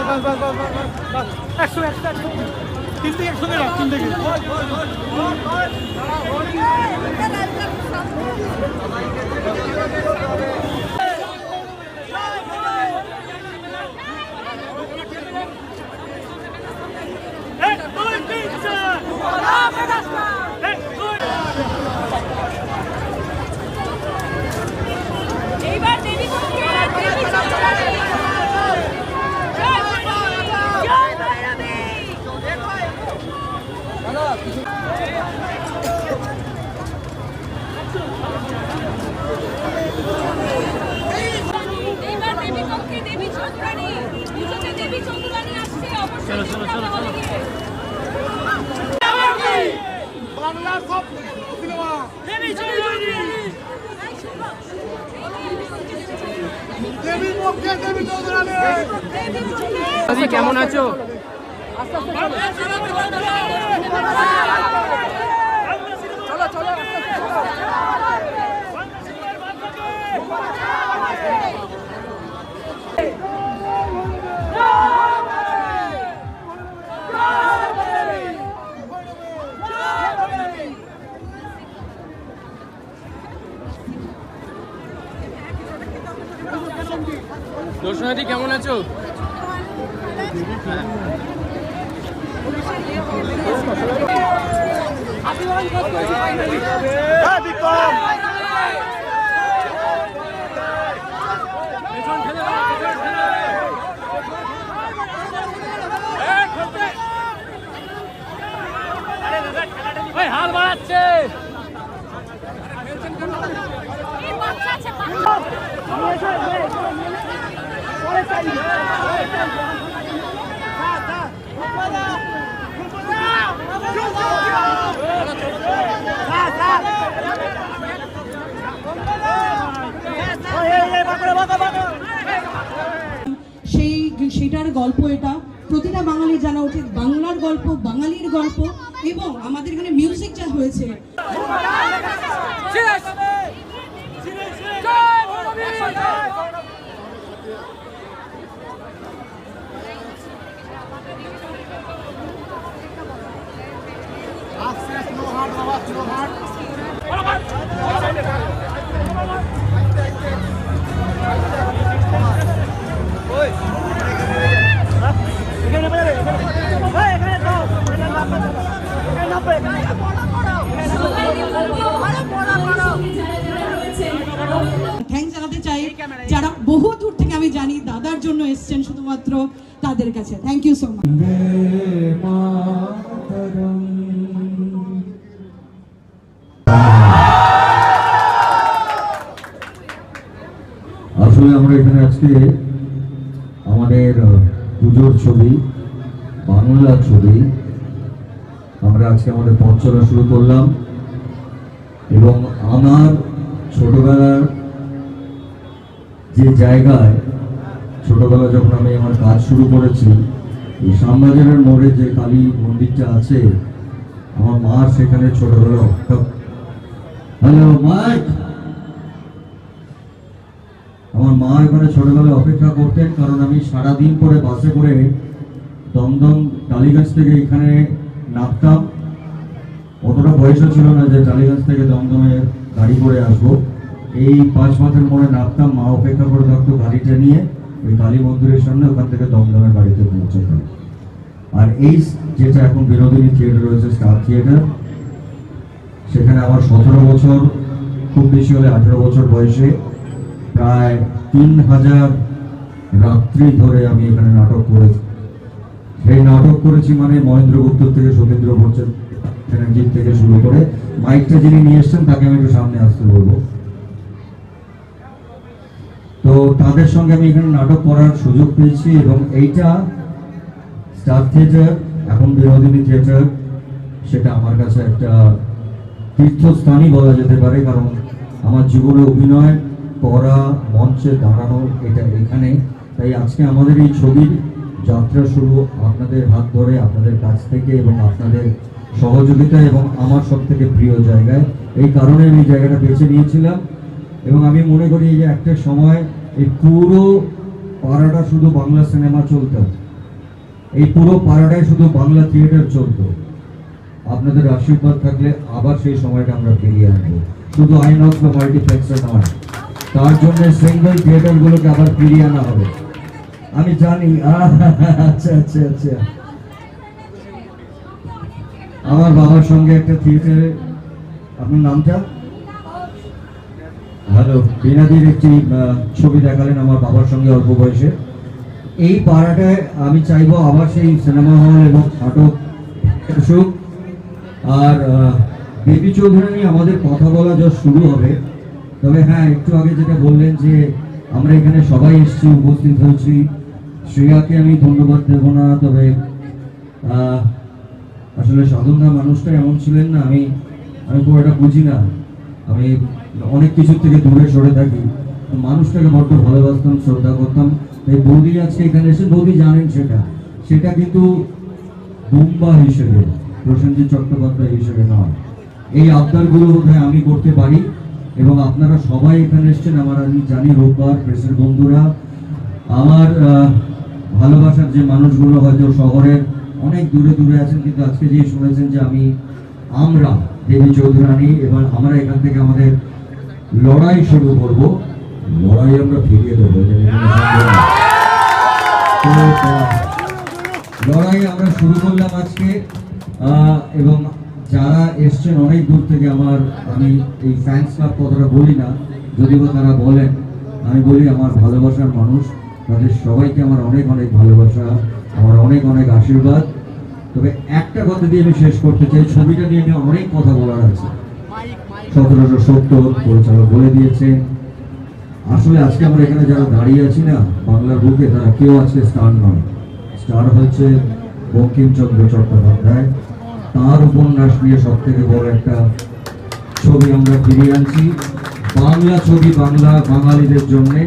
বাস বাস বাস বাস একশো একশো একশো তিন থেকে একশো রাখ তিন থেকে এক দুই তিন চার এক দুই এইবার দেবী পক্ষে দেবী চৌধুরানী জয় ভৈরবী! জয় ভৈরবী! এইবার দেবী পক্ষে দেবী চৌধুরানী পুজোতে দেবী চৌধুরানী আসছে অবশ্যই দেখতে হবে হলে গিয়ে। বাংলার সব সিনেমা দেবী পক্ষে দেবী চৌধুরানী কেমন আছো দর্শনাদি কেমন আছো? হ্যাঁ। বিক্রম হাল বাড়াচ্ছে এই বাচ্চা আছে বাচ্চা। সেই সেটার গল্প এটা। প্রতিটা বাঙালি জানা উচিত। বাংলার গল্প, বাঙালির গল্প এবং আমাদের এখানে মিউজিক যা হয়েছে। এসছেন শুধুমাত্র তাদের কাছে। থ্যাংক ইউ সো মাচ আসলে আমরা এখানে আজকে আমাদের পুজোর ছবি বাংলা ছবি, আমরা আজকে আমাদের পথ শুরু করলাম। এবং আমার ছোটবেলার যে জায়গায় ছোটবেলা যখন আমি আমার কাজ শুরু করেছি, এই শ্যামবাজারের মোড়ে যে কালী মন্দিরটা আছে, আমার মা সেখানে ছোটবেলা হ্যালো মাইক আমার মা এখানে ছোটবেলায় অপেক্ষা করতেন, কারণ আমি সারাদিন পরে বাসে করে দমদম টালিগঞ্জ থেকে এখানে নামতাম। অতটা বয়সও ছিল না যে টালিগঞ্জ থেকে দমদমে গাড়ি করে আসব। এই পাঁচ মাসের মোড়ে নামতাম, মা অপেক্ষা করে থাকতো গাড়িটা নিয়ে। ওই কালী মন্দিরের সামনে ওখান থেকে দমদমের বাড়িতে পৌঁছতাম আর এই যেটা এখন বিনোদিনী থিয়েটার রয়েছে স্টার থিয়েটার সেখানে আমার সতেরো বছর, খুব বেশি হলে আঠেরো বছর বয়সে প্রায় তিন হাজার রাত্রি ধরে আমি এখানে নাটক করেছি। সেই নাটক করেছি মানে মহেন্দ্র গুপ্ত থেকে সতীন্দ্র ব্যানার্জির থেকে শুরু করে, মাইকটা যিনি নিয়ে এসছেন তাকে আমি একটু সামনে আসতে বলব। তো তাদের সঙ্গে আমি এখানে নাটক করার সুযোগ পেয়েছি এবং এইটা স্টার থিয়েটার, এখন বিনোদিনী থিয়েটার, সেটা আমার কাছে একটা তীর্থস্থানই বলা যেতে পারে, কারণ আমার জীবনে অভিনয় করা মঞ্চে দাঁড়ানো, এটা এখানে। তাই আজকে আমাদের এই ছবির যাত্রা শুরু আপনাদের হাত ধরে, আপনাদের কাছ থেকে এবং আপনাদের সহযোগিতা এবং আমার সব থেকে প্রিয় জায়গায়। এই কারণে আমি জায়গাটা বেছে নিয়েছিলাম এবং আমি মনে করি যে একটা সময় এই পুরো পাড়াটা শুধু বাংলা সিনেমা চলতো এই পুরো পাড়াটায় শুধু বাংলা থিয়েটার চলতো আপনাদের আশীর্বাদ থাকলে আবার সেই সময়টা আমরা ফিরিয়ে আনব। শুধু আইনক্স বা মাল্টিপ্লেক্সে নয়। তার জন্য সিঙ্গেল থিয়েটারগুলোকে আবার ফিরিয়ে আনা হবে। আমি জানি। আচ্ছা আচ্ছা আচ্ছা। আমার বাবার সঙ্গে একটা থিয়েটারে আপনার নামটা? হ্যালো বিনাদির একটি ছবি দেখালেন আমার বাবার সঙ্গে অল্প বয়সে। এই পাড়াটায় আমি চাইব আবার সেই সিনেমা হল এবং নাটক আসুক। আর আহ, দেবী চৌধুরানী আমাদের কথা বলা যা শুরু হবে তবে হ্যাঁ একটু আগে যেটা বললেন যে আমরা এখানে সবাই এসেছি উপস্থিত হয়েছি। শ্রেয়াকে আমি ধন্যবাদ দেব না তবে আসলে সাধনা মানুষটা এমন ছিলেন না আমি আমি পুরোটা বুঝি না। আমি অনেক কিছুর থেকে দূরে সরে থাকি। মানুষটাকে বড্ড ভালোবাসতাম, শ্রদ্ধা করতাম। তাই বৌদি আজকে এখানে এসে, বৌদি জানেন সেটা। সেটা কিন্তু বুম্বা হিসেবে, প্রসেনজিৎ চট্টোপাধ্যায় হিসেবে নয়। এই আবদারগুলো বোধহয় আমি করতে পারি এবং আপনারা সবাই এখানে এসেছেন। আমার আমি জানি রোববার, প্রেসের বন্ধুরা। আমার ভালোবাসার যে মানুষগুলো হয়তো শহরের অনেক দূরে দূরে আছেন, কিন্তু আজকে যে শুনেছেন যে আমি আমরা দেবী চৌধুরানী, এবার আমরা এখান থেকে আমাদের লড়াই শুরু করব। লড়াই আমরা ফিরিয়ে দেবো লড়াই আমরা শুরু করলাম আজকে। এবং যারা এসছেন অনেক দূর থেকে, আমার, আমি এই ফ্যান্স ক্লাব কথাটা বলি না, যদিও তারা বলেন, আমি বলি আমার ভালোবাসার মানুষ, তাদের সবাইকে আমার অনেক অনেক ভালোবাসা, আমার অনেক অনেক আশীর্বাদ। তবে একটা কথা দিয়ে আমি শেষ করতে চাই, ছবিটা নিয়ে নিয়ে অনেক কথা বলার আছে। সতেরোশো সত্তর পরিচালক বলে দিয়েছেন। আসলে আজকে আমরা এখানে যারা দাঁড়িয়ে আছি না, বাংলার বুকে তারা কেউ আজকে স্টার নয় স্টার হচ্ছে বঙ্কিমচন্দ্র চট্টোপাধ্যায়। তার উপন্যাস নিয়ে সব থেকে বড় একটা ছবি আমরা ফিরিয়ে আনছি। বাংলা ছবি বাংলা বাঙালিদের জন্যে।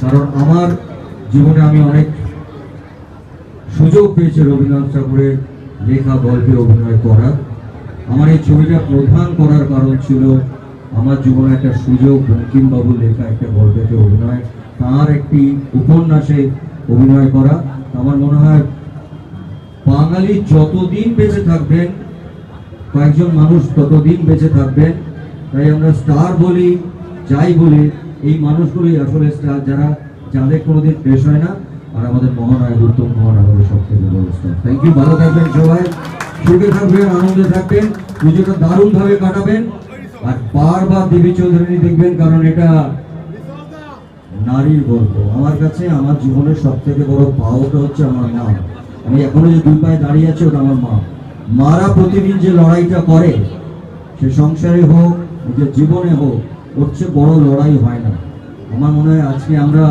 কারণ আমার জীবনে আমি অনেক সুযোগ পেয়েছে রবীন্দ্রনাথ ঠাকুরের লেখা, গল্পে অভিনয় করার আমার এই ছবিটা প্রধান করার কারণ ছিল আমার জীবনে একটা সুযোগ বঙ্কিমবাবু লেখা, একটা গল্পেতে অভিনয়। তার একটি উপন্যাসে অভিনয় করা। আমার মনে হয় বাঙালি যতদিন বেঁচে থাকবেন, কয়েকজন মানুষ ততদিন বেঁচে থাকবেন, তাই আমরা স্টার বলি, যাই বলি, এই মানুষগুলি আসলে স্টার, যারা, যাদের কোনোদিন শেষ হয় না। আর আমাদের মহানায়ক উত্তম মোহন আমাদের সব থেকে বড় স্টার থ্যাংক ইউ ভালো থাকবেন সবাই, সুখে থাকবেন, আনন্দে থাকবেন, পুজোটা দারুণভাবে কাটাবেন, আর বারবার দেবী চৌধুরী দেখবেন, কারণ এটা নারীর গল্প। আমার কাছে, আমার জীবনের সব থেকে বড় পাওয়াটা হচ্ছে আমার মা। আমি এখনও যে দুই পায়ে দাঁড়িয়ে আছি, ওটা আমার মা। মারা প্রতিদিন যে লড়াইটা করে, সে সংসারে হোক, নিজের জীবনে হোক, ওর চেয়ে বড় লড়াই হয় না। আমার মনে হয় আজকে আমরা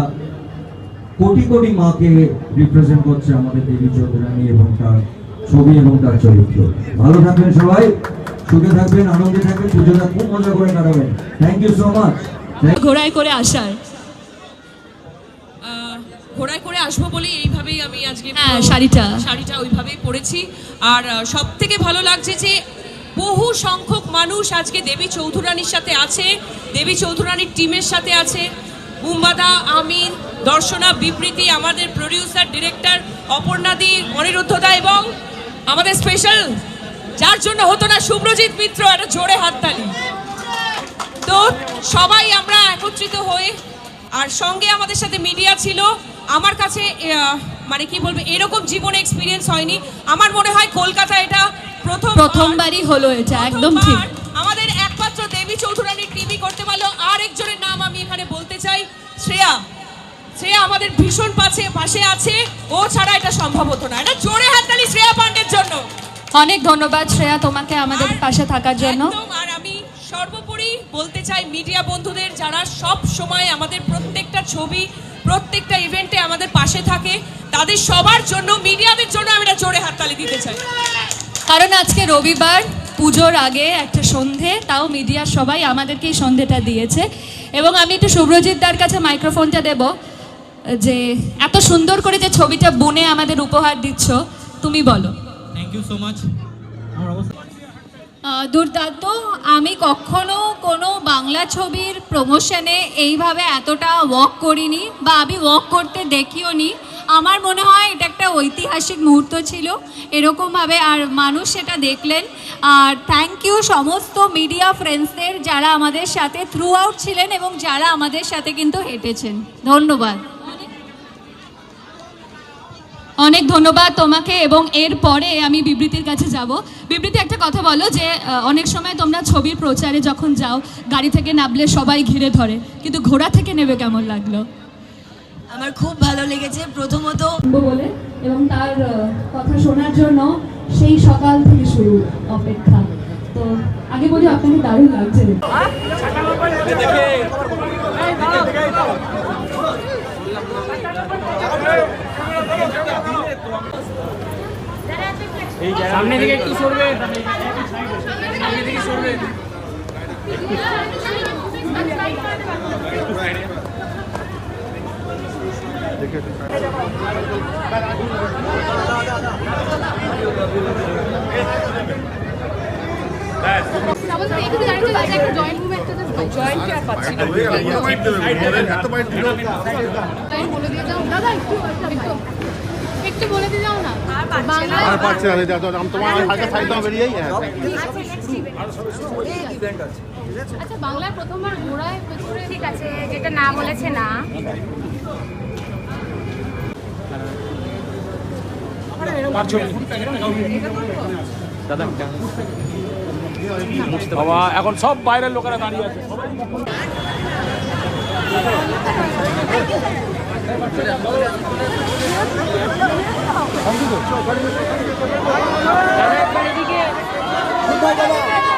কোটি কোটি মাকে রিপ্রেজেন্ট করছে আমাদের দেবী চৌধুরানী এবং তার ছবি এবং তার চরিত্র। ভালো থাকবেন সবাই সুখে থাকবেন আনন্দে থাকবেন পুজোটা খুব মজা করে কাটাবেন। থ্যাংক ইউ সো মাচ ঘোড়ায় করে আসার। ঘোড়ায় করে আসব বলে এইভাবেই আমি আজকে হ্যাঁ, শাড়িটা। শাড়িটা ওইভাবেই পরেছি। আর সব থেকে ভালো লাগছে যে বহু সংখ্যক মানুষ আজকে দেবী চৌধুরানীর সাথে আছে দেবী চৌধুরানীর টিমের সাথে আছে। বুম্বাদা আমিন দর্শনা বিবৃতি আমাদের প্রডিউসার ডিরেক্টর অপর্ণাদি অনিরুদ্ধদা এবং আমাদের স্পেশাল যার জন্য হতো না শুভ্রজিৎ মিত্র একটা জোরে হাততালি। তো সবাই আমরা একত্রিত হয়ে আর সঙ্গে আমাদের সাথে মিডিয়া ছিল আমার কাছে মানে কি বলব এরকম জীবনে এক্সপিরিয়েন্স হয়নি। আমার মনে হয় কলকাতা এটা প্রথম প্রথমবারই হলো এটা একদম ঠিক। আমাদের একমাত্র দেবী চৌধুরানীর টিভি করতে পারল। আর একজনের নাম আমি এখানে বলতে চাই শ্রেয়া। শ্রেয়া আমাদের ভীষণ পাশে পাশে আছে। ও ছাড়া এটা সম্ভব হতো না। এটা জোরে হাততালি শ্রেয়া পান্ডের জন্য। অনেক ধন্যবাদ শ্রেয়া তোমাকে আমাদের পাশে থাকার জন্য। আর আমি সর্বোপরি বলতে চাই মিডিয়া বন্ধুদের যারা সব সময় আমাদের প্রত্যেকটা ছবি প্রত্যেকটা ইভেন্টে আমাদের পাশে থাকে তাদের সবার জন্য মিডিয়াদের জন্য আমি একটা জোরে হাততালি দিতে চাই। কারণ আজকে রবিবার পুজোর আগে একটা সন্ধে তাও মিডিয়ার সবাই আমাদেরকে এই সন্ধেটা দিয়েছে। এবং আমি একটু শুভ্রজিৎ দার কাছে মাইক্রোফোনটা দেব। যে এত সুন্দর করে যে ছবিটা বুনে আমাদের উপহার দিচ্ছ তুমি বলো। থ্যাংক ইউ সো মাচ আমার অবস্থা আহ, দুর্দান্ত। আমি কখনো কোনো বাংলা ছবির প্রমোশনে এইভাবে এতটা ওয়াক করিনি বা আমি ওয়াক করতে দেখিও নি আমার মনে হয় এটা একটা ঐতিহাসিক মুহূর্ত ছিল। এরকমভাবে আর মানুষ সেটা দেখলেন। আর থ্যাংক ইউ সমস্ত মিডিয়া ফ্রেন্ডসদের যারা আমাদের সাথে থ্রু আউট ছিলেন এবং যারা আমাদের সাথে কিন্তু হেঁটেছেন। ধন্যবাদ। অনেক ধন্যবাদ তোমাকে এবং এর পরে আমি বিবৃতির কাছে যাব বিবৃতি একটা কথা বলো যে অনেক সময় তোমরা ছবির প্রচারে যখন যাও গাড়ি থেকে নামলে সবাই ঘিরে ধরে কিন্তু ঘোড়া থেকে নেবে কেমন লাগল আমার খুব ভালো লেগেছে প্রথমত বলে এবং তার কথা শোনার জন্য সেই সকাল থেকে শুরু অপেক্ষা তো আগে বলি আপনাকে দারুণ লাগছে সামনে দিকে একটু সরবে। সামনে দিকে সরবে। একটু বলে দিয়ে যাও না। আর পারছে না। আমি তোমার হালকা সাইড দাও বেরিয়েই হ্যাঁ আচ্ছা বাংলায় প্রথমবার ঘোড়ায় পেছনে ঠিক আছে যেটা না বলেছে না। বাবা এখন সব বাইরের লোকেরা দাঁড়িয়ে আছে। Thank you.